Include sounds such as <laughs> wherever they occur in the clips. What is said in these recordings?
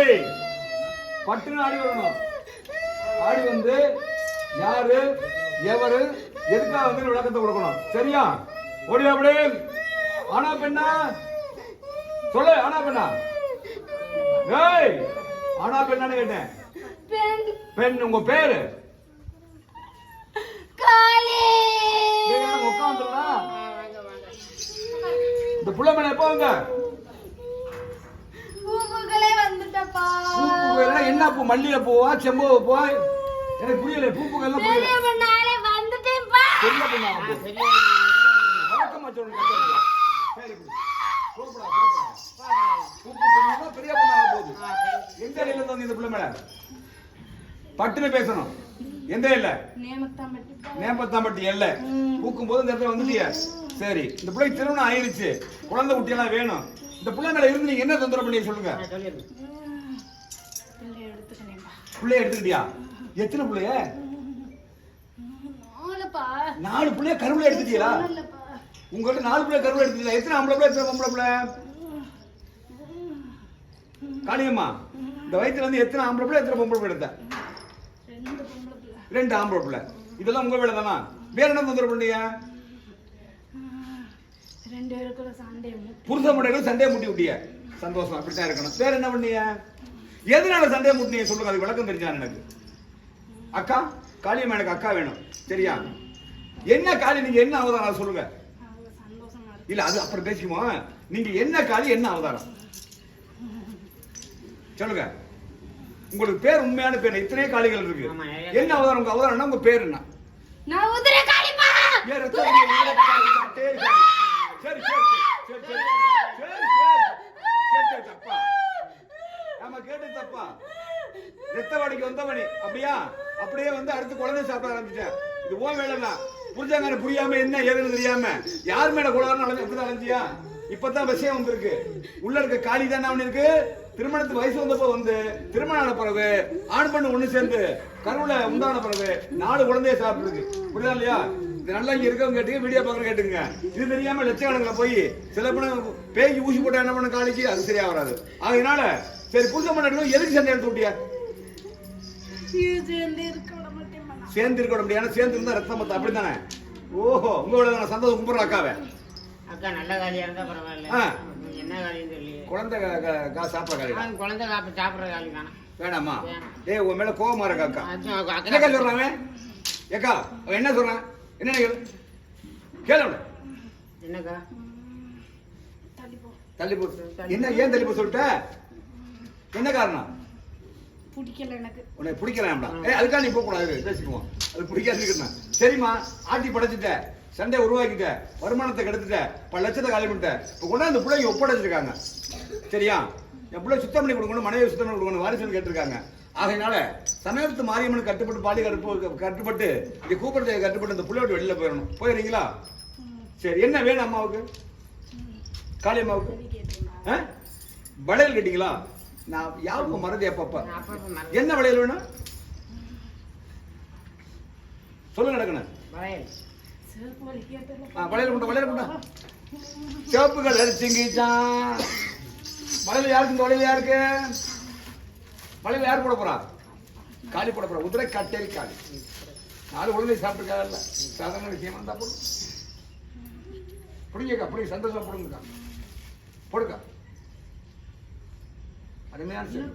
தம்பி பட்டுன்னு ஆடி வரணும். ஆடி வந்து யாரு எவரு எதுக்காக வந்து விளக்கத்தை கொடுக்கணும்? சரியா? ஓடி அப்படி. ஆனா பெண்ணா? சொல்லு ஆனா பெண்ணா? ஏய் ஆனா பெண்ணான்னு கேட்டேன். பெண். உங்க பேரு? காளி. உட்காந்துருந்தா இந்த புள்ள மேல எப்போ பூப்புகள் என்ன பூ? மல்லிய பூவா செம்பக பூவா எனக்கு புரியல. பூப்புகள் பெரிய பொண்ணாக போகுது. எந்த இடையில தான் இந்த பிள்ளை மேடம் பட்டுன்னு பேசணும். எந்த இல்ல நேமத்தாம்பட்டி. இல்ல பூக்கும் போது இந்த இடத்துல வந்துட்டியா. சரி இந்த பிள்ளை திருமணம் ஆயிருச்சு. குழந்தை குட்டி எல்லாம் வேணும். இந்த பிள்ளைங்களை இருந்து நீங்க என்ன தொந்தரவு பண்ணி சொல்லுங்க. பிள்ளைய எடுத்துக்கிட்டியா? எத்தனை பிள்ளைய? நாலு பிள்ளைய கருவில எடுத்துட்டீங்களா உங்கள்ட்ட நாலு பிள்ளை கருவில எடுத்துட்டீங்களா எத்தனை ஆம்பளை பிள்ளை எத்தனை பொம்பளை பிள்ளை? காளியம்மா இந்த வயித்துல வந்து எத்தனை ஆம்பளை பிள்ளை எத்தனை பொம்பளை பிள்ளை எடுத்த? ரெண்டு ஆம்பளை பிள்ளை. இதெல்லாம் உங்க வேலை தானா? வேற என்ன தொந்தரவு பண்ணீங்க புருஷ முட்டைகள் சண்டையை முட்டி விட்டிய. சந்தோஷம் அப்படித்தான் இருக்கணும். வேற என்ன பண்ணீங்க? எதனால சண்டையை முட்டினீங்க சொல்லுங்க? அது விளக்கம் தெரிஞ்சான் எனக்கு? அக்கா காளியம்மா எனக்கு அக்கா வேணும். சரியா? என்ன காளி? நீங்க என்ன அவதாரம்? சொல்லுங்க. அவங்க சந்தோஷமா இருக்கு இல்ல அது அப்புறம் பேசிக்குவோம். நீங்க என்ன காளி என்ன அவதாரம்? சொல்லுங்க. உங்களுக்கு பேர் உண்மையான பேர் இத்தனையே காளிகள் இருக்கு. என்ன அவதாரம்? உங்க அவதாரம்னா உங்க பேர் என்ன? ரத்தவாடிக்கு வந்தவனி அப்படியா? அப்படியே வந்து அடுத்து குழந்தை சாப்பிட ஆரம்பிச்சிட்டேன். இது ஓ வேலைண்ணா புரிஞ்சாங்க புரியாம என்ன ஏதுன்னு தெரியாம யார் மேல குழந்தை அலைஞ்சு அப்படிதான் அலைஞ்சியா? இப்பதான் விஷயம் வந்திருக்கு. உள்ள இருக்க காளி தானே அவன் இருக்கு? திருமணத்துக்கு வயசு வந்தப்போ வந்து திருமணம் ஆன பிறகு ஆண் பெண்ணு ஒண்ணு சேர்ந்து கருவுல உண்டான பிறகு நாலு குழந்தைய சாப்பிடுது. புரியுதா இல்லையா? இது நல்லா இங்க இருக்கவங்க கேட்டுங்க வீடியோ பார்க்குற கேட்டுங்க. இது தெரியாம லட்சக்கணக்கில் போய் சில பணம் பேய்க்கு ஊசி போட்டா என்ன பண்ண காளிக்கு? அது சரியா வராது. அதனால சரி புதுசை பண்ண எதுக்கு சண்டை எடுத்து விட்டியா? சேர்ந்து இருக்க முடியாது ஏன்னா சேர்ந்து இருந்தா ரத்தம் மத்த அப்படி தானே ஓஹோ உங்களோட நான் சந்தோஷம் கும்பிட்ற அக்காவே. அக்கா நல்ல காலியா இருந்தா பரவாயில்ல. என்ன காலியம் சொல்லி குழந்தை சாப்பிட்ற காலி குழந்தை சாப்பிட்டு சாப்பிட்ற காலி தானே. வேணாமா? ஏ உன் மேல கோபமா இருக்கா அக்கா? என்ன சொல்றாங்க? ஏக்கா என்ன சொல்றான்? என்ன கேளு என்னக்கா? தள்ளி போ. தள்ளி என்ன ஏன் தள்ளி போ சொல்லிட்ட? என்ன காரணம்? பிடிக்கல எனக்கு. உன்னை பிடிக்கலாம்டா ஏய் அதுக்காக நீ போக கூடாது பேசிக்குவோம். அது பிடிக்காதுன்னு சரிம்மா ஆட்டி படைச்சிட்ட சண்டை உருவாக்கிட்ட வருமானத்தை கெடுத்துட்ட பல லட்சத்தை காலி பண்ணிட்ட. இப்போ கொண்டாந்து இந்த பிள்ளைங்க ஒப்படைச்சிருக்காங்க. சரியா? என் பிள்ளை சுத்தம் பண்ணி கொடுக்கணும் மனைவி சுத்தம் பண்ணி கொடுக்கணும் வாரிசுன்னு கேட்டிருக்காங்க. ஆகையினால சமயத்து மாரியம்மன் கட்டுப்பட்டு பாலி கட்டு கட்டுப்பட்டு இங்க கூப்பிடுறதை கட்டுப்பட்டு இந்த பிள்ளை விட்டு வெளியில போயிடணும். போயிடுறீங்களா? சரி என்ன வேணும் அம்மாவுக்கு? காளி ஆ? வளையல் கட்டிங்களா? நான் யாருக்கும் மறதி அப்பப்ப. என்ன வளையல் வேணும்? சொல்லுங்க நடக்கணும் வளையல். கேட்டல கொண்டா வளையல் கொண்டா சிவப்பு கலர் சிங்கிச்சான் வளையல் யாருக்கு இந்த வளையல் யாருக்கு? வளையல் யார் போட போறா? காளி போட போறா. உதிரை கட்டேரி காளி. நாலு குழந்தை சாப்பிட்டுருக்காங்கல்ல சாதாரண விஷயமா இருந்தா போடும் பிடிங்கக்கா பிடிங்க சந்தோஷமா போடுங்கக்கா. போடுக்கா. அருமையான செயல்.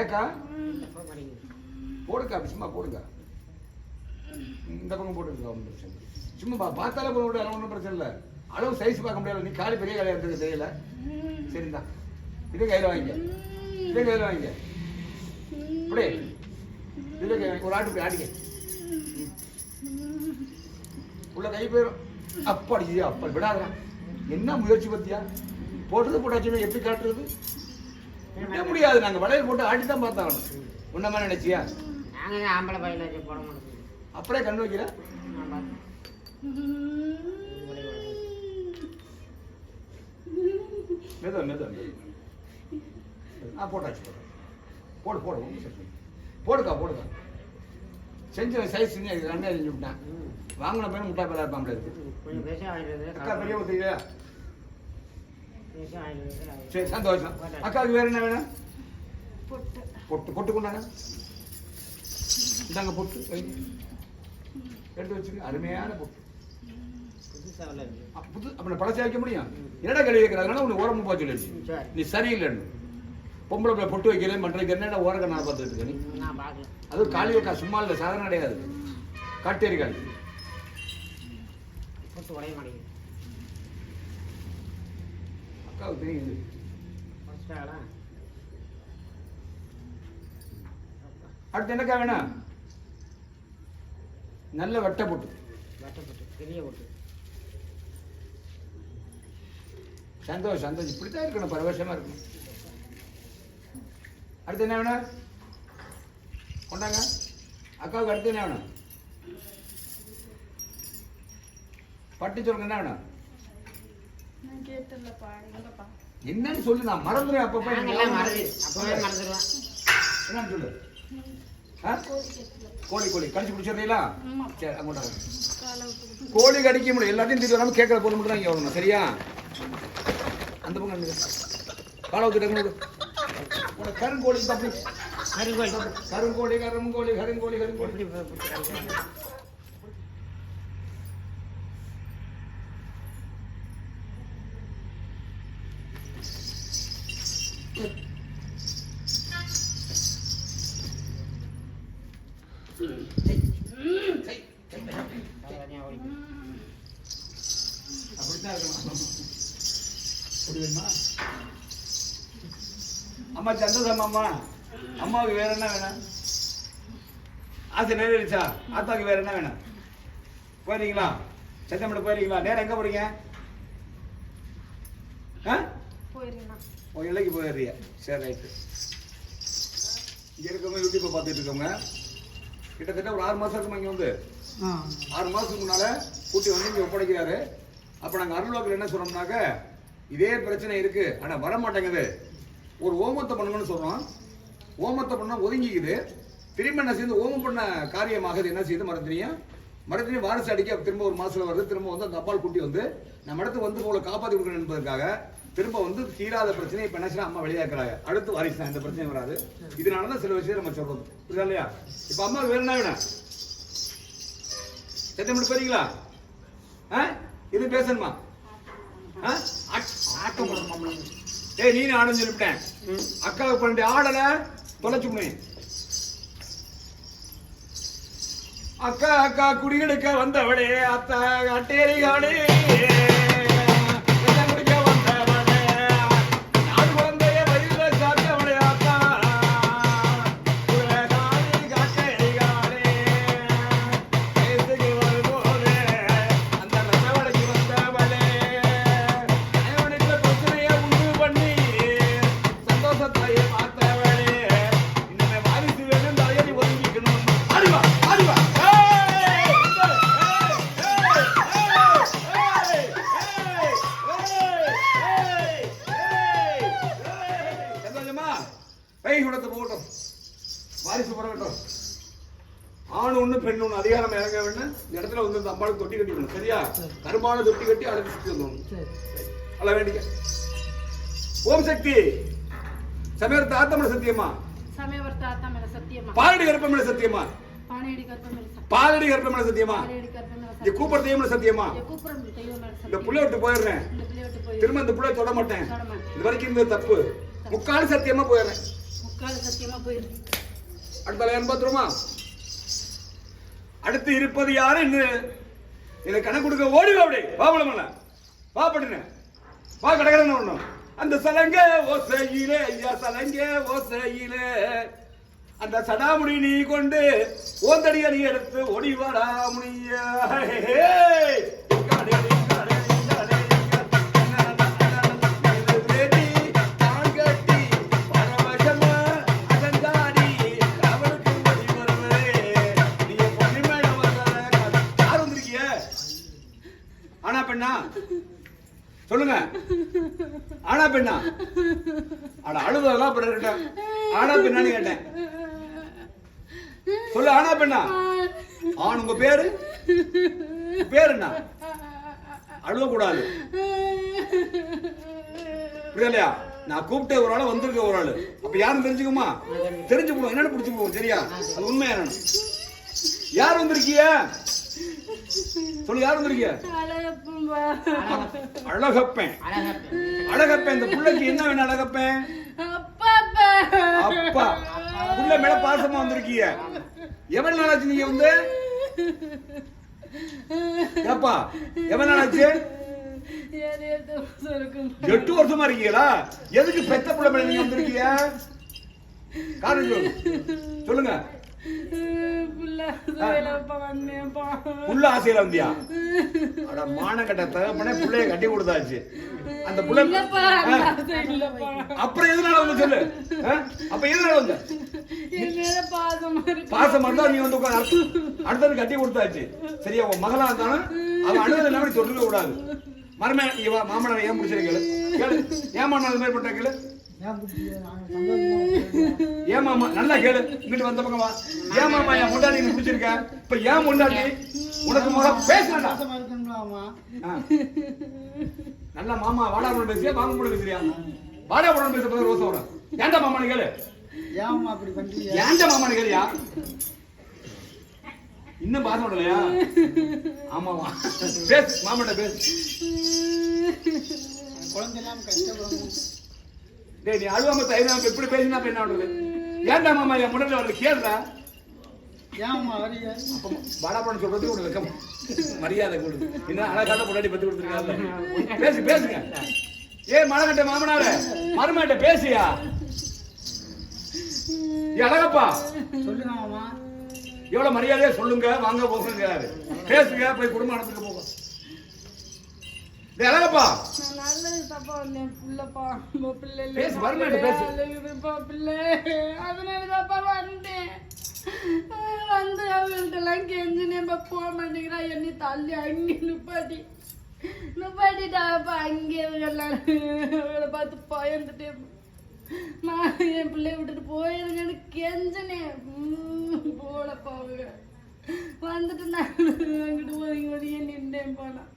ஏக்கா? போடுக்கா சும்மா போடுங்க இந்த பக்கம் போட்டுருக்கா ஒன்றும் பிரச்சனை. சும்மா பார்த்தாலே போட விட ஒன்றும் பிரச்சனை இல்லை. அளவு சைஸ் பார்க்க முடியாது. நீ காலி பெரிய காலியாக இருந்தது தெரியல. சரிந்தா இதே கையில் வாங்கிக்க. இதே கையில் வாங்கிக்க. இப்படி இதே கை வாங்கி ஒரு ஆட்டு போய் ஆடிக்க உள்ள கை போயிடும் அப்பாடி இது அப்படி விடாதடா. என்ன முயற்சி பத்தியா? போட்டது போட்டாச்சுன்னா எப்படி காட்டுறது? விட முடியாது. நாங்க வளையல் போட்டு ஆட்டி தான் பார்த்தாங்க உன்ன மாதிரி நினைச்சியா? நாங்க ஆம்பளை பையில வச்சு போட அப்படியே கண்ணு வைக்கிற மெதுவா மெதுவா. ஆ போட்டாச்சு போட்டாச்சு போடு போடு. போடுக்கா போடுக்கா. செஞ்ச சைஸ் ரெண்டே செஞ்சு விட்டேன். வாங்கின பையன் முட்டா பேரா இருப்பான் அக்கா பெரிய ஒத்துக்கியா சரி சந்தோஷம். அக்காவுக்கு வேற என்ன வேணும்? பொட்டு. பொட்டு பொட்டு கொண்டாங்க இந்தாங்க பொட்டு. எடுத்து வச்சுக்க. அருமையான பொட்டு. புது அப்ப பழசை வைக்க முடியும்? என்னடா கேள்வி கேட்கறாங்கன்னா உனக்கு ஓரமா போச்சு ம், சரி. நீ சரியில்லைன்னு. பொம்பளை பிள்ளை பொட்டு வைக்கிறேன் என்னடா ஓரக்க நான் பார்த்துட்டு இருக்க நீ? ம், நான் பார்க்கல. அது காலி வைக்கா சும்மா இல்லை சாதாரண கிடையாது. காட்டேரி காலி போட்டு உடைய மாட்டேங்குது. அக்காவுக்கு தெரியுது ஃபஸ்ட்டாடா அடுத்து என்னக்கா வேணும்? நல்ல வெட்டை பொட்டு. வெட்டப்பட்டு பெரிய போட்டு. சந்தோஷம் சந்தோஷம். இப்படித்தான் இருக்கணும் பரவசமா இருக்கணும். அடுத்து என்ன வேணும்? கொண்டாங்க. அக்காவுக்கு அடுத்து என்ன வேணும்? பட்டு சொல்லுங்க என்ன வேணும்? என்னன்னு சொல்லு நான் மறந்துடுவேன். அப்பப்ப என்னன்னு சொல்லு? கோழி கோழி கோழி. கடிச்சு பிடிச்சிடுறீங்களா சரி அங்கோட்டா கோழி கடிக்க முடியும் எல்லாத்தையும் திருப்பி வராம கேட்கற பொருள் மட்டும் தான் இங்கே வரணும். சரியா? அந்த பக்கம் நில்லு. காலை ஊத்து டக்குனு கருங்கோழி தப்பி கருங்கோல் கருங்கோழி கருங்கோழி கருங்கோழி கருங்கோழி எப்படி போ- போட்டு கருங்கோல்? அது தனியா ஓடிக்கும். அப்படித்தான் இருக்கணும் அப்படி வேணுமா அம்மா சந்தோஷம் அம்மா. அம்மாவுக்கு வேற என்ன வேணும்? ஆசை நிறைவேறிச்சா? ஆத்தாவுக்கு வேற என்ன வேணும்? போயிருக்கீங்களா சத்தமிட போயிருக்கீங்களா நேரம் எங்க போறீங்க? ஆ? போயிருந்தான் உன் இலைக்கு போயிடுறிய. சரி ரைட்டு. இங்கே இருக்கவங்க யூடியூப்பை பார்த்துட்டு இருக்கவங்க கிட்டத்தட்ட ஒரு ஆறு மாதம் இருக்குமா இங்கே வந்து? ஆறு மாதத்துக்கு முன்னால் கூட்டி வந்து இங்கே ஒப்படைக்கிறாரு. அப்போ நாங்கள் அருள்வாக்கில் என்ன சொல்கிறோம்னாக்க இதே பிரச்சனை இருக்குது ஆனால் வர மாட்டேங்குது ஒரு ஓமத்தை பண்ணுங்கன்னு சொல்கிறோம் ஓமத்தை பண்ணால் ஒதுங்கிக்குது. திரும்ப என்ன செய்யுது ஓமம் பண்ண காரியமாகுது. என்ன செய்யுது மரத்தினியும் மரத்தினியும் வாரிசு அடிக்க திரும்ப ஒரு மாசத்துல வருது. திரும்ப வந்து அந்த அப்பால் குட்டி வந்து நம்ம இடத்துக்கு வந்து உங்களை காப்பாற்றி கொடுக்கணும் என்பதற்காக திரும்ப வந்து தீராத பிரச்சனை இப்போ என்ன அம்மா வெளியாக்குறாங்க. அடுத்து வாரிசு இந்த பிரச்சனை வராது. இதனால தான் சில விஷயம் நம்ம சொல்றோம். புரியுதா இல்லையா? இப்ப அம்மா வேற என்ன வேணும்? எத்தனை மணி போறீங்களா? ஆ? இது பேசணுமா? ஆ? ஆட்டம் ஏய் நீ ஆடம் சொல்லிவிட்டேன். ம். அக்காவுக்கு பண்ணிட்டு ஆடல தொலைச்சு முடியும் அக்கா அக்கா குடியெடுக்க வந்தவளே அத்தா அட்டேரி காடே கருமான தொட்டி கட்டி அழைத்து சுத்தி வந்துடணும் அல்ல வேண்டிய ஓம் சக்தி. சமயத்த ஆத்தமன சத்தியமா? சமயவர்த்த ஆத்தா மேல சத்தியமா? பாலடி கருப்பமன சத்தியமா? பாலடி கருப்பமன சத்தியமா? கற்ப மேல இங்க சத்தியம்? இந்த புள்ள விட்டு போயிடுறேன். இந்த திரும்ப இந்த புள்ள தொட மாட்டேன். இது வரைக்கும் இந்த தப்பு. முக்கால் சத்தியமா போயிடுறேன். முக்கால சத்தியமா போயிருக்கு அடுத்த லைன் பார்த்துருமா அடுத்து இருப்பது யாரு? இதை கணக்கு கொடுக்க ஓடி வா அப்படி மண்ண வா பட்டுன. வா கடகடன்னு ஒண்ணும் அந்த சலங்க ஓசையிலே ஐயா சலங்க ஓசையிலே. அந்த சடாமுடி நீ கொண்டு ஓந்தடிய நீ எடுத்து ஓடி வாடா பெண்ணா? சொல்லுங்க. ஆனா பெண்ணா? அட அழுதெல்லாம் அப்புறம் இருக்கட்டும். ஆனா பெண்ணான்னு கேட்டேன். சொல்லு ஆனா பெண்ணா? ஆண் உங்க பேரு? பேர் என்ன அழுவ கூடாது புரியலையா? நான் கூப்பிட்ட ஒரு ஆள் வந்திருக்க ஒரு ஆள். அப்ப யாரும் தெரிஞ்சுக்குமா? தெரிஞ்சு போடுவோம். என்னன்னு பிடிச்சு சரியா? அது உண்மையா என்னன்னு. யார் வந்திருக்கீங்க? சொல்லு யார் அழகப்பம்பா. அழகப்பேன். அழகப்பேன். இந்த புள்ளைக்கு என்ன வேணும் அழகப்பேன். அப்பா. புள்ள மேல பாசமா வந்திருக்கீங்க. எவ்வளவு நாளாச்சு நீங்க வந்து? ஏப்பா எவ்வளவு நாளாச்சு? எட்டு வருஷம் இருக்கீங்களா? எதுக்கு பெத்த புள்ள மேல நீங்க வந்திருக்கீங்க? காரணம் சொல்லு. சொல்லுங்க. புள்ள ஆசையில வந்தியா? அட மானக்கட்ட தகப்பனே புள்ளைய கட்டி கொடுத்தாச்சு. அந்த புள்ள இல்லப்பா, அந்த ஆசை இல்லப்பா. அப்புறம் எதனால வந்து சொல்லு? அப்ப எதனால வந்த? பாசமா இருந்தா நீ வந்து உட்கார். அடுத்து அடுத்தது கட்டி கொடுத்தாச்சு. சரியா உன் மகளா இருந்தாலும் அவன் கூடாது. மருமே இவ மாமனார் ஏன் பிடிச்சிரு கேளு? கேளு. ஏன் மாமனார் மாதிரி பண்ற ஏமாமா நல்லா கேளு. இங்கிட்டு வந்த பக்கம் வா. ஏமாமா என் முண்டாடி நீ பிடிச்சிருக்க இப்ப ஏன் முண்டாடி உனக்கு முதல்ல பேசுறா நல்ல நல்லா மாமா வாடா உடனே பேசியா? வாங்க கூட பேசுறியா வாடா உடம்பு பேச போது ரோசா வரும் ஏன்டா மாமா கேளு. ஏன்டா மாமா கேளியா? இன்னும் பாசம் விடலையா? ஆமாவா. பேசு மாமாட்ட பேசு. டேய் நீ அழுவாம தைரியம் இப்படி பேசினா இப்ப என்ன பண்றது ஏன்டா மாமா என் முன்னாடி வரல கேளுடா அப்ப வாடாப்பழம் சொல்றதுக்கு உனக்கு வெக்கம். மரியாதை கொடு. என்ன அழகான முன்னாடி பத்தி கொடுத்துருக்காங்க. பேசு பேசுங்க. ஏ மழகட்ட மாமனார மருமகிட்ட பேசியா? ஏ அழகப்பா. எவ்வளவு மரியாதையா சொல்லுங்க வாங்க போங்கிறாரு பேசுங்க போய் குடும்ப நடத்துக்க போங்க. நல்லது தப்பா வந்தேன் புள்ளப்பா உங்க பிள்ளை. பேசு, வருமானு பேசு. அழுகுதுப்பா பிள்ளை. அதனால தான்ப்பா வந்தேன். வந்து அவங்கள்ட்ட எல்லாம் கெஞ்சினேன்ப்பா, போக மாட்டேங்கிறா. என்னை தள்ளி அங்கே நிப்பாட்டி. நிப்பாட்டிட்டாப்பா, அங்கே அவங்கள பார்த்து பயந்துட்டேன். நான் என் பிள்ளைய விட்டுட்டு போயிருங்கன்னு கெஞ்சினேன். ம், போலப்பா அவங்க. வந்துட்டு நான் அங்கிட்டு ஒதுங்கி ஒதுங்கி நின்றேன்ப்பா நான்.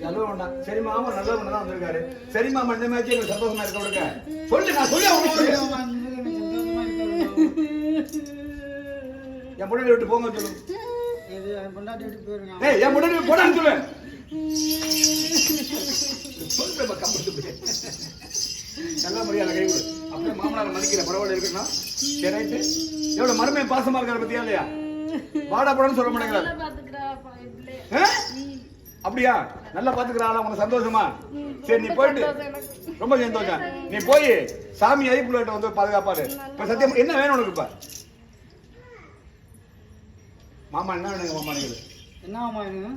சொல்ல வேண்டாம் சரி மாமா நல்லவங்க தான் வந்திருக்காரு. சரி மாமா இந்த மாதிரி எங்களுக்கு சந்தோஷமா இருக்க விடுங்க. சொல்லு நான் சொல்லி அவங்க என் முன்னாடி விட்டு போங்க சொல்லு. ஏய் என் முன்னாடி போடான்னு சொல்லு. கம்பத்து போய் நல்ல மரியாதை கை அப்படியே மாமனார் மதிக்கிற பரவாயில்ல இருக்கணும் சரி எவ்வளவு மருமையை பாசமா இருக்காரு பத்தியா இல்லையா? வாடா போடான்னு சொல்ல மாட்டேங்கிறாரு? அப்படியா? நல்லா பாத்துக்கிறாளா உனக்கு சந்தோஷமா? சரி நீ போயிட்டு. எனக்கு. ரொம்ப சந்தோஷம். நீ போய் சாமி ஐப்புள்ளிட்ட வந்து பாதுகாப்பாரு. இப்ப சத்தியம் என்ன வேணும் உனக்கு இப்ப? மாமா என்ன வேணுங்க மாமா நீங்க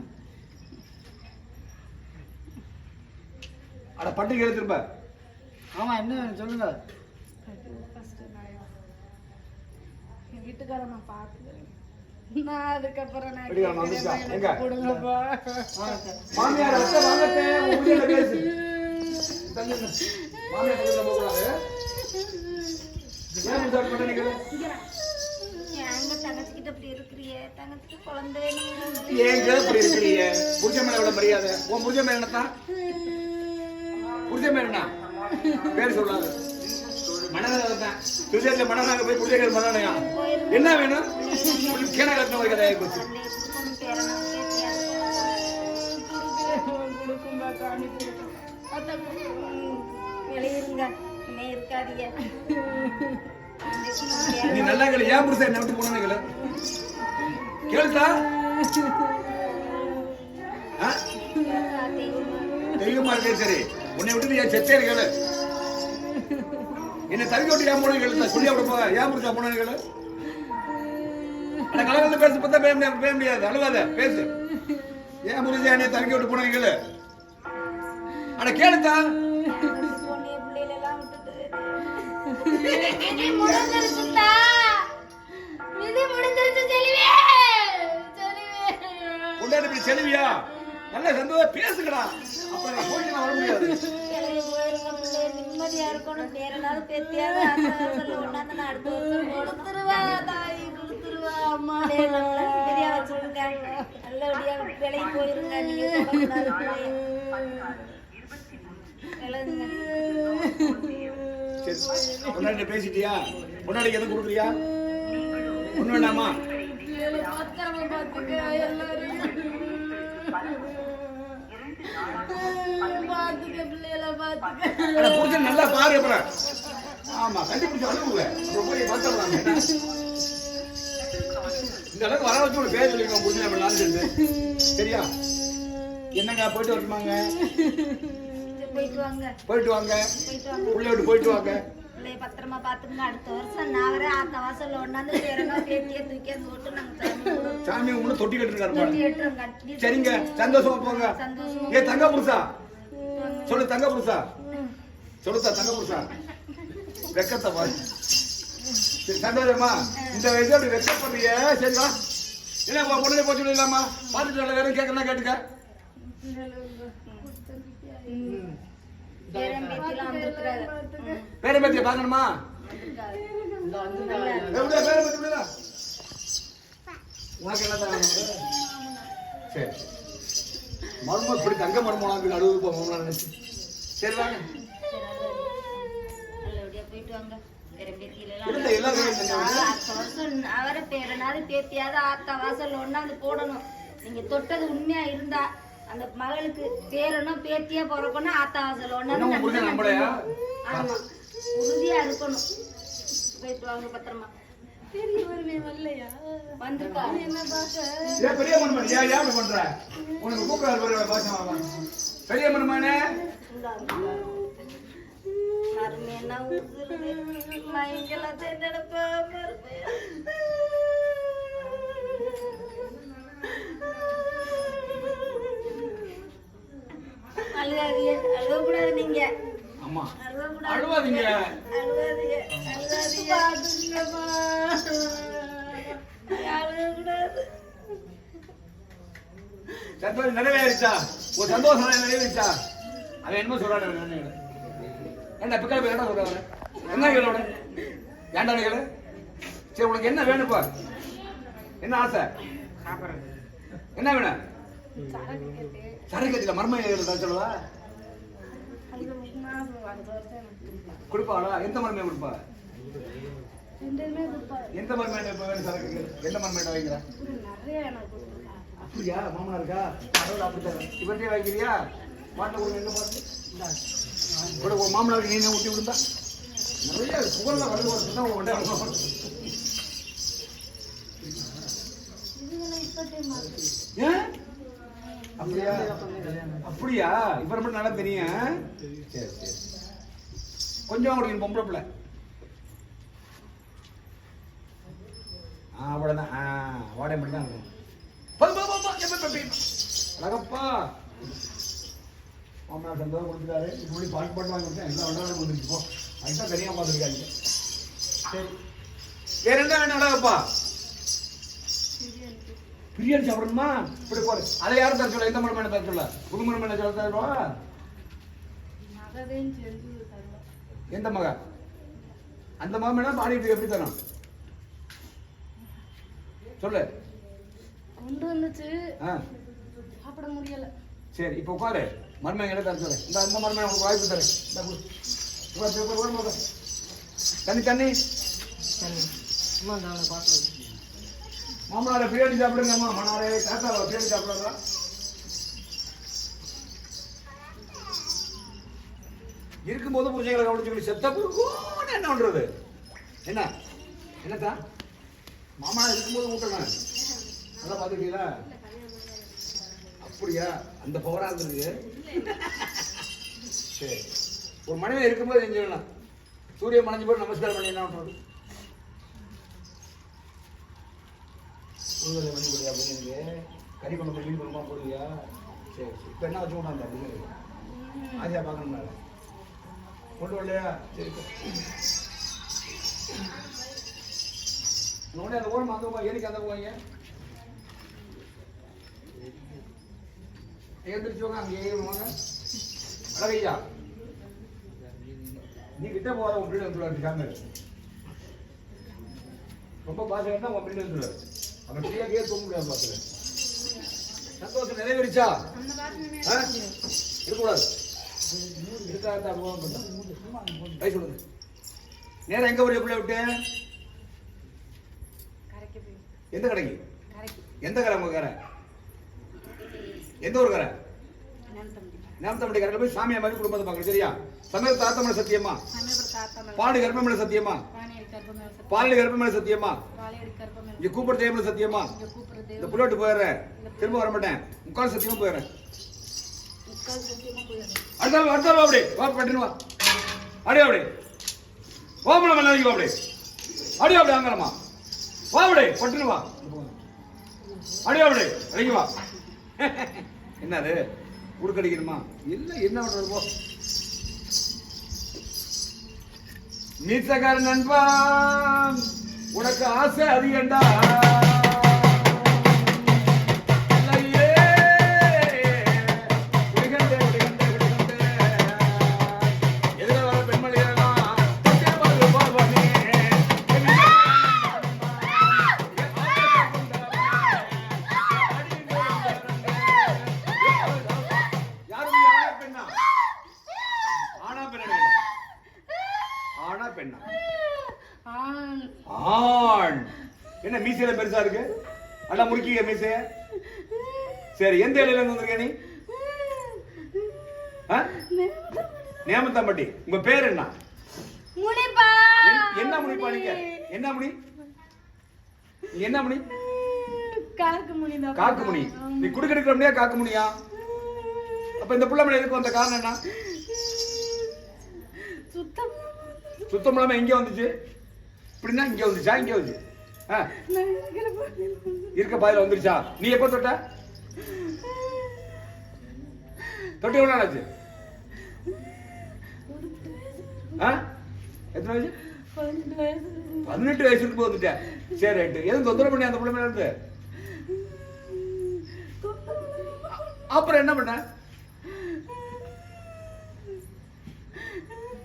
அட பண்டிகை திரும்ப ஆமா என்ன வேணும் சொல்லுங்க. வீட்டுக்காரரை நான் பார்த்துக்கிறேன். நான் அதுக்கப்புறம் கொடுங்கப்பா. மாமியார் அத்தை உன் வீட்டுல பேசு. மாமியார் பக்கத்துல போக கூடாது. ஏன் பண்ண மரியாதை? உன் புருஷன் மேல என்னத்தான் மேல என்ன? பேர் சொல்லாது. மனநலம் தான் சுஜேட்ல மனநாங்க போய் புருஷன் மனநலையா என்ன வேணும்? கேன கட்டின ஒரு கதையை போச்சு நீ நல்லா கேளு. ஏன் புருஷன் என்ன விட்டு போனானே கேளு. கேளுத்தா தெய்வமா இருக்கே சரி. உன்னை விட்டு நீ செத்தே கேளு. என்ன தவிக்க விட்டு ஏன் போனேன் கேளு சொல்லி விட போக ஏன் புருஷன் போனேன்னு கேளு அட கலகல பேச பார்த்தா பேச முடியாது பேச முடியாது. அழுவாத பேசு. ஏன் புரிஞ்சா என்னை தவிக்க விட்டு கேளு அட கேளுத்தா. செல்வியே? நல்ல சந்தோஷம். பேசுங்கடா. அப்ப நான் வர முடியாது. நிம்மதியா இருக்கணும். பேத்தியாவது ஒண்ணாந்து நான் அடுத்த வருஷம் கொடுத்துருவா தாய் கொடுத்துருவா அம்மா. நிம்மதியா வச்சுருங்க நல்லபடியா விலைக்கு போயிருங்க. நீங்க பேசிட்டியா? முன்னாடி எதுவும் கொடுக்குறியா ஒண்ணு வேண்டாமா? பிள்ளைகளை பிள்ளைகளை புரிஞ்சு நல்லா பாரு அப்புறம் ஆமா கண்டுபிடிச்சு அனுப்புங்க அப்புறம் போய் பார்த்துடலாம் இந்த அளவுக்கு வர வச்சு ஒரு பேர் சொல்லிருக்கோம் புரிஞ்சு நம்ம சொல்லிட்டு சரியா? என்னங்க போயிட்டு வரட்டுமாங்க? போயிட்டு வாங்க. போயிட்டு வாங்க. புள்ளை விட்டு போயிட்டு வாங்க. பிள்ளைய பத்திரமா பாத்துக்கங்க அடுத்த வருஷம் நான் வரேன் ஆத்த வாசல்ல ஒண்ணாந்து பேரனா பேத்திய தூக்கி அந்த விட்டு நாங்க சாமி ஒண்ணு தொட்டி கட்டிருக்காரு சரிங்க சந்தோஷமா போங்க. சந்தோஷமா ஏ தங்க புருஷா சொல்லு தங்க புருஷா சொல்லுதா தங்க புருஷா வெக்கத்தை பாரு சந்தோஷமா? இந்த வயசு அப்படி வெக்க வெக்கப்படுறிய சரிவா என்ன உன் பொண்ணு போச்சு சொல்லலாமா பார்த்துட்டு நல்ல வேற கேட்கணும் கேட்டுக்க. பேரன் பேத்திலாம் வந்திருக்கிறாங்க பார்க்கணுமா இந்த உனக்கு என்ன தான் சரி. மர்மம் இப்படி தங்க மர்மம் அழுவது போவோம் நினைச்சு. சரி வாங்க. அவரை பேரனாவது பேத்தியாவது ஆத்தா வாசல்ல ஒண்ணாந்து போடணும். நீங்க தொட்டது உண்மையா இருந்தா அந்த மகளுக்கு பேரனும் பேத்தியா பிறக்கணும் ஆத்தா நம்பலையா? ஆமா உறுதியா இருக்கணும். போயிட்டு வாங்க பத்திரமா. பெரியவருமே வரலையா வந்திருக்கா என்ன பார்க்க ஏன் பெரிய மனுமன் ஏன் ஏன் பண்ற? உனக்கு கூப்பிடாரு பாரு பாசமா பெரிய மனுமானே மருமை என்ன ஊசுறது நான் இங்கெல்லாம் நினைப்பேன் அழுகாதீங்க அழுகக்கூடாது நீங்க. அழுகக்கூடாது அழுவாதீங்க. சந்தோஷம் நிறைவேறிச்சா? ஒரு சந்தோஷம் நிறைவேறிச்சா? அவன் என்னமோ சொல்றான் என்ன பிக்கல போய் என்ன சொல்றாங்க என்ன கேளோட ஏன்டா கேளு? சரி உனக்கு என்ன வேணுப்பா என்ன ஆசை? என்ன வேணும்? சரக்கு கட்சியில மர்ம சொல்லுவா? கொடுப்பாளா எந்த மர்மையை கொடுப்பா? எந்த சரக்கு எந்த எனக்கு கொடுப்பாரு அப்படியா? மாமனா இருக்கா? அதோட அப்படித்தான். இவர்கிட்டயே வைக்கிறியா மாட்டில் கொடுங்க எங்க பாட்டு கூட ஒரு மாமனாருக்கு நீ ஊட்டி விடுந்தா நிறைய புகழ்ல வருது வண்டி இதுகளை இப்பத்தே மாத்து ஏன்? அப்படியா? அப்படியா? இப்ப ரொம்ப நல்லா தெரியும் சரி சரி கொஞ்சம் கொடுங்க பொம்பளை பிள்ளை. ஆ அவ்வளோதான் ஆ வாடகை மட்டும் தான் இருக்கும். அழகப்பா. மாமனார் சந்தோஷம் கொடுத்துட்டாரு. இப்படி பாட்டு பாட்டு வாங்கி கொடுத்தேன். எல்லாம் ஒன்றாவது வந்துருச்சு போ. அதுதான் தனியாக பார்த்துருக்காங்க சரி. வேற என்ன வேணும் அழகப்பா? பிரியாணி சாப்பிடணுமா இப்படி போடு. அதை யாரும் தர சொல்ல? எந்த மரம் தர சொல்ல? புது மரம் என்ன சொல்ல? தருவா? எந்த மக? அந்த மகன் என்ன பாடிட்டு எப்படி தரும் சொல்லு. கொண்டு வந்துச்சு. ஆ. சாப்பிட முடியல. சரி இப்போ உட்காரு. மருமை எங்கே தர சொல்லு. இந்த அந்த மருமை உனக்கு வாய்ப்பு தரேன் இந்த. தண்ணி தண்ணி. சரி அம்மா இந்த அவனை பார்த்து மாமனார பிரியாணி சாப்பிடுங்கம்மா. மனாரே தாத்தா பிரியாணி சாப்பிடுறா இருக்கும்போது பூஜைகளை கவனிச்சு செத்த போன்னு என்ன பண்ணுறது என்ன? என்னத்தா? மாமனா இருக்கும்போது ஊட்டணும். நல்லா பார்த்துருக்கீங்களா? அப்படியா? அந்த பவராக இருந்தது சரி. ஒரு மனைவி இருக்கும்போது செஞ்சிடலாம். சூரிய மனைஞ்சு போய் நமஸ்காரம் பண்ணி என்ன பண்ணுறது உங்களை வண்டி போடுறியா அப்படின்னு கறி கொண்டு போய் மீன் குழம்பா போடுவியா? சரி சரி. இப்போ என்ன வச்சு கொண்டாந்து அப்படின்னு ஆசையாக பார்க்கணும்னால கொண்டு வரலையா சரி உடனே அந்த ஓரமாக அந்த போய் எனக்கு அந்த போவாங்க எழுந்திரிச்சவங்க அங்கே ஏறுவாங்க அழகையா? நீ கிட்ட போகாத உன் பிள்ளை வந்து ரொம்ப பாசம் இருந்தா உன் பிள்ளை வந்துடுவார் அவன் ஃப்ரீயா கேட்க தூங்க முடியாது பார்த்துக்க. சந்தோஷம் நிறைவேறிச்சா? அந்த? இருக்கக்கூடாது. இதுக்காகத்தான் அனுபவம் பண்ணோம். வயசு சொல்லுங்க. நேரம் எங்க ஒரு பிள்ளை விட்டு? கரைக்கு போய். எந்த கடைக்கு? எந்த கடை உங்க கடை எந்த ஒரு கடை நேமத்தம்படி கடையில் போய் சாமியா மாதிரி குடும்பத்தை பார்க்கணும் சரியா? சமய தாத்தமலை சத்தியமா? பாடு கர்ப்பமேல சத்தியமா? பாலடி கர்ப்பமேல சத்தியமா? இங்க கூப்பிட தேவல சத்தியமா? இந்த புல்லோட்டு போயிடுறேன் திரும்ப வர மாட்டேன். முக்கால் சத்தியமா போயிடுறேன் அடுத்த அடுத்த வா அப்படி? வா பட்டுன்னு வா. அடி அப்படி. ஓமல மல்லாதிக்கு வா அப்படி. அடி அப்படி அங்கலமா வா அப்படி பட்டுன்னு வா. அடி அப்படி அடிக்கு வா. <laughs> என்னது? உருக்கடிக்கணுமா? இல்ல என்ன பண்றது நீச்சக்காரன் நண்பா உனக்கு ஆசை அதிகண்டா சரி எந்த இலையில இருந்து வந்திருக்க நீ? ஆ? நேமத்தம்பட்டி. உங்க பேர் என்ன? என்ன முனிப்பா நீங்க? என்ன முனி? நீ என்ன முனி? காக்கு முனிதான் காக்கு முனி. நீ குடுக்கெடுக்கிற முடியா காக்கு முனியா? அப்ப இந்த புள்ள மேல எதுக்கு வந்த காரணம் என்ன? சுத்தம். சுத்தம் இல்லாம எங்க வந்துச்சு? இப்படின்னா இங்க வந்துச்சா? இங்க வந்துச்சு. இருக்க பாதையில வந்துருச்சா? நீ எப்ப தொட்ட? தொட்டி எவ்வளோ நாள் ஆச்சு? ஆ? எத்தனை வயசு? பதினெட்டு வயசு இருக்கு வந்துட்டேன். சரி ரைட்டு. எதுவும் தொந்தரவு பண்ணி அந்த பிள்ளை இருந்து? அப்புறம் என்ன பண்ண?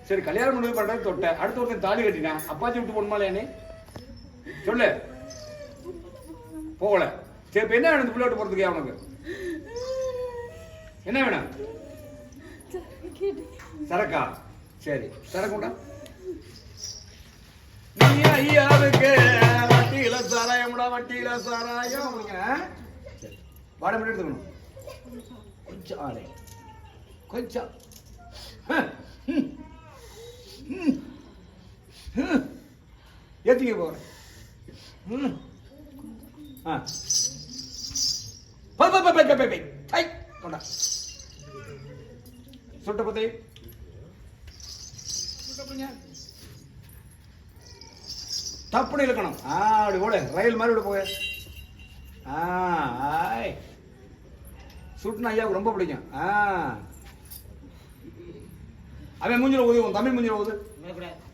சரி கல்யாணம் முடிவு பண்றது தொட்ட அடுத்த ஒருத்தன் தாலி கட்டினா அப்பாச்சி விட்டு போடுமாலே சொல்லு. போகல. சரி இப்போ என்ன வேணும் இந்த பிள்ளை போகிறதுக்கு அவனுக்கு? என்ன வேணும்? சரக்கா. சரி சரக்குண்டா நீ ஐயாவுக்கு வட்டியில சாராயம்டா வட்டியில சாராயம். அவனுங்க சரி வாடகை மட்டும் எடுத்துக்கணும். கொஞ்சம் ஆளே கொஞ்சம். ஏற்றிக்க போகிறேன் ம். ஆ. பை, பை, பை, பை, பை, பை. ஐ, கொண்டா. சுட்ட பத்தி. டப்புன்னு இழுக்கணும். ஆ அப்படி ஓடு. ரயில் மாதிரி விட போக ஆ ஆய் சுட்டுனா ஐயாவுக்கு ரொம்ப பிடிக்கும். ஆ. அவன் மூஞ்சில ஊது உன் தம்பி மூஞ்சில ஊது.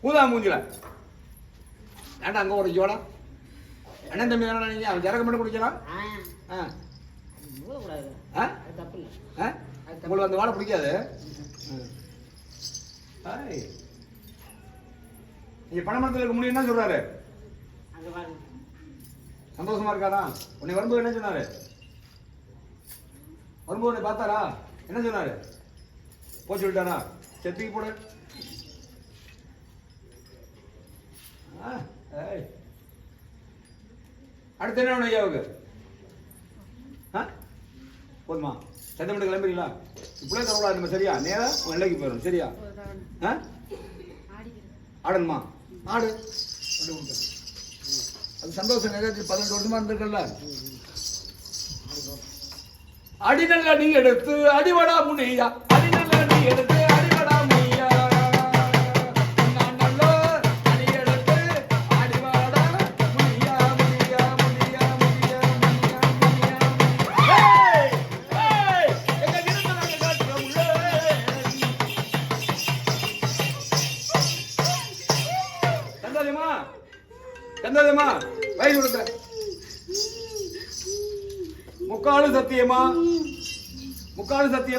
ஊதா மூஞ்சில. ஏன்டா அங்க ஒரு ஜோடா அண்ணன் தம்பி தானே அவன் ஜரக மட்டும் குடிக்கலாம் ஆ. உங்களுக்கு அந்த வாடை பிடிக்காது? நீங்க பணமரத்தில் இருக்க முடியும் என்ன சொல்றாரு. சந்தோஷமா இருக்காரா? உன்னை வரும்போது என்ன சொன்னாரு? வரும்போது பார்த்தாரா? என்ன சொன்னாரு? போ சொல்லிட்டாரா? செத்துக்கு போடு. அடுத்து என்ன ஐயாவுக்கு? ஆ? போதுமா? மட்டும் கிளம்புறீங்களா இப்படியே தரக்கூடாது நம்ம சரியா? நேரா உன் நிலைக்கு போயிடும் சரியா? ஆ? ஆடணுமா? ஆடு. அது சந்தோஷம் ஏதாச்சும் பதினெட்டு வருஷமா இருந்திருக்கல அடிநல்ல நீ எடுத்து அடிவடா முனியா? அடிநல்ல நீ எடுத்து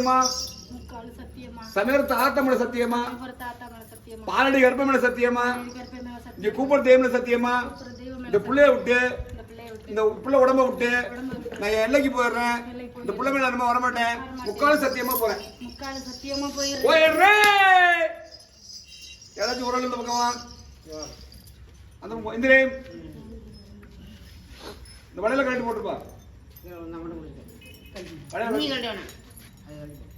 சத்தியமா? முக்கால் சத்தியமா? சமீரத்து ஆத்தமிழ சத்தியமா? பாலடி கர்ப்பமிழ சத்தியமா? சத்தியம்? கூப்பிட தேவன சத்தியமா? இந்த புள்ளைய விட்டு இந்த பிள்ளைய விட்டு. இந்த புள்ள உடம்ப விட்டு நான் எல்லைக்கு போயிடுறேன். இந்த புள்ள மேல நம்ம வர மாட்டேன் முக்காலும் சத்தியமா போறேன் முக்கால சத்தியமா போயிரு போயிடுறேன் யாராச்சும் உரல் இந்த பக்கமா? அந்த இந்திரே! இந்த வலையில கழட்டி முடிச்சேன் வலையில நீ கழட்டி-